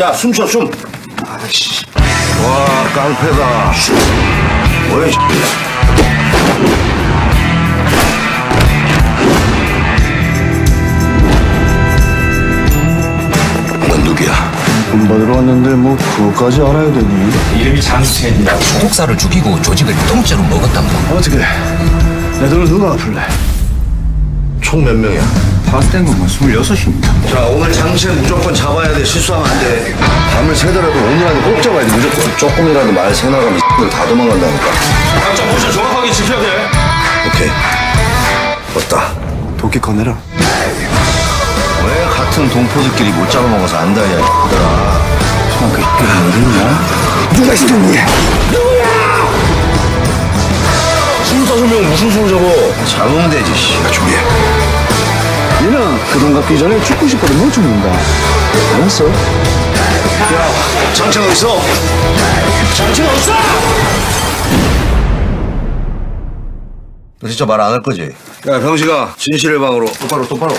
야, 숨 쉬어, 숨. 아이씨. 와, 깡패다. 뭐야, 이넌 누구야? 돈 받으러 왔는데 뭐 그거까지 알아야 되니? 이름이 장수현이라고 독사를 죽이고 조직을 통째로 먹었답니다. 어떻게 내 돈을 누가 갚을래? 총 몇 명이야? 파스된 것만 26입니다 자, 오늘 장치 무조건 잡아야 돼. 실수하면 안 돼. 밤을 새더라도 오늘 안에 꼭 잡아야 돼, 무조건. 조금이라도 말 새나가면 이들 다 도망간다니까. 각자 포션 정확하게 지켜야 돼 오케이. 왔다. 도끼 꺼내라 왜 같은 동포들끼리 못 잡아먹어서 안다냐, 얘들아. 그게 어딨냐? 누가 시켰니? 심사소명 무슨 소리 저거? 잡으면 되지, 씨. 야, 준비해. 얘는 그돈 갚기 전에 죽고 싶어도 못 죽는다 알았어? 장치가 어디 있어? 장치가 어딨어? 너 진짜 말 안 할 거지? 야, 병식아, 진실의 방으로. 똑바로, 똑바로.